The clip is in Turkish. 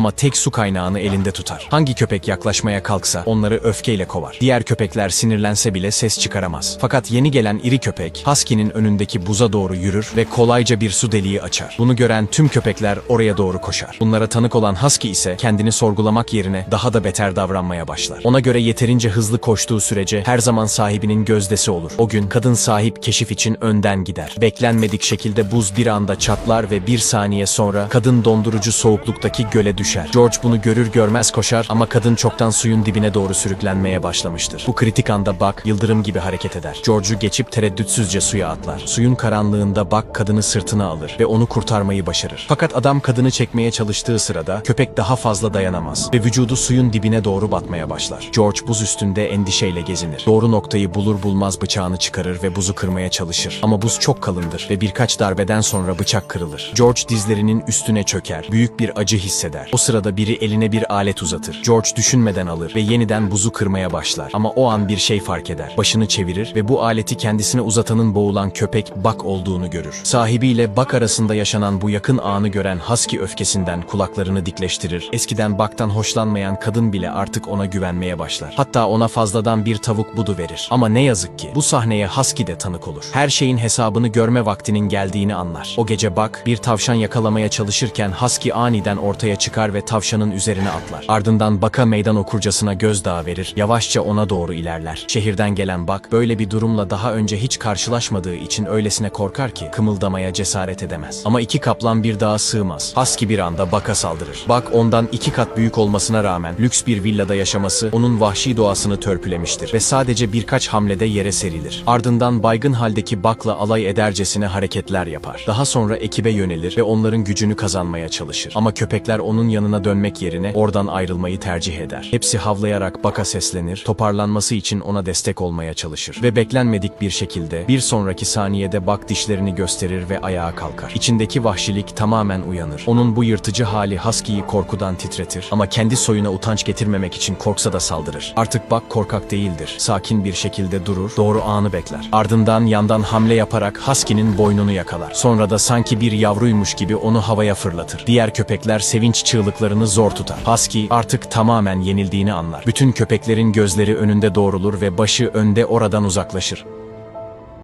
ama tek su kaynağını elinde tutar. Hangi köpek yaklaşmaya kalksa onları öfkeyle kovar. Diğer köpekler sinirlense bile ses çıkaramaz. Fakat yeni gelen iri köpek Husky'nin önündeki buza doğru yürür ve kolayca bir su deliği açar. Bunu gören tüm köpekler oraya doğru koşar. Bunlara tanık olan Husky ise kendini sorgulamak yerine daha da beter davranmaya başlar. Ona göre yeterince hızlı koştuğu sürece her zaman sahibinin gözdesi olur. O gün kadın sahip keşif için önden gider. Beklenmedik şekilde buz bir anda çatlar ve bir saniye sonra kadın dondurucu soğukluktaki göle düşer. George bunu görür görmez koşar ama kadın çoktan suyun dibine doğru sürüklenmeye başlamıştır. Bu kritik anda Buck yıldırım gibi hareket eder. George'u geçip tereddütsüzce suya atlar. Suyun karanlığında Buck kadını sırtına alır ve onu kurtarmayı başarır. Fakat adam kadını çekmeye çalıştığı sırada köpek daha fazla dayanamaz ve vücudu suyun dibine doğru batmaya başlar. George buz üstünde endişeyle gezinir. Doğru noktayı bulur bulmaz bıçağını çıkarır ve buzu kırmaya çalışır. Ama buz çok kalındır ve birkaç darbeden sonra bıçak kırılır. George dizlerinin üstüne çöker. Büyük bir acı hisseder. O sırada biri eline bir alet uzatır. George düşünmeden alır ve yeniden buzu kırmaya başlar. Ama o an bir şey fark eder. Başını çevirir ve bu aleti kendisine uzatanın boğulan köpek Buck olduğunu görür. Sahibiyle Buck arasında yaşanan bu yakın anı gören Husky öfkesinden kulaklarını dikleştirir. Eskiden Buck'tan hoşlanmayan kadın bile artık ona güvenmeye başlar. Hatta ona fazladan bir tavuk budu verir. Ama ne yazık ki bu sahneye Husky de tanık olur. Her şeyin hesabını görme vaktinin geldiğini anlar. O gece Buck bir tavşan yakalamaya çalışırken Husky aniden ortaya çıkar ve tavşanın üzerine atlar. Ardından Buck'a meydan okurcasına gözdağı verir. Yavaşça ona doğru ilerler. Şehirden gelen Buck böyle bir durumla daha önce hiç karşılaşmadığı için öylesine korkar ki kımıldamaya cesaret edemez. Ama iki kaplan bir dağa sığmaz. Husky bir anda Buck'a saldırır. Buck ondan iki kat büyük olmasına rağmen lüks bir villada yaşaması onun vahşi doğasını törpülemiştir ve sadece birkaç hamlede yere serilir. Ardından baygın haldeki Buck'la alay edercesine hareketler yapar. Daha sonra ekibe yönelir ve onların gücünü kazanmaya çalışır. Ama köpekler onun yanına dönmek yerine oradan ayrılmayı tercih eder. Hepsi havlayarak Buck'a seslenir, toparlanması için ona destek olmaya çalışır. Ve beklenmedik bir şekilde bir sonraki saniyede Buck dişlerini gösterir ve ayağa kalkar. İçindeki vahşilik tamamen uyanır. Onun bu yırtıcı hali Husky'yi korkudan titretir ama kendi soyuna utanç getirmemek için korksa da saldırır. Artık Buck korkak değildir. Sakin bir şekilde durur, doğru anı bekler. Ardından yandan hamle yaparak Husky'nin boynunu yakalar. Sonra da sanki bir yavruymuş gibi onu havaya fırlatır. Diğer köpekler sevinç çığlıklarını zor tutar. Husky artık tamamen yenildiğini anlar. Bütün köpeklerin gözleri önünde doğrulur ve başı önde oradan uzaklaşır.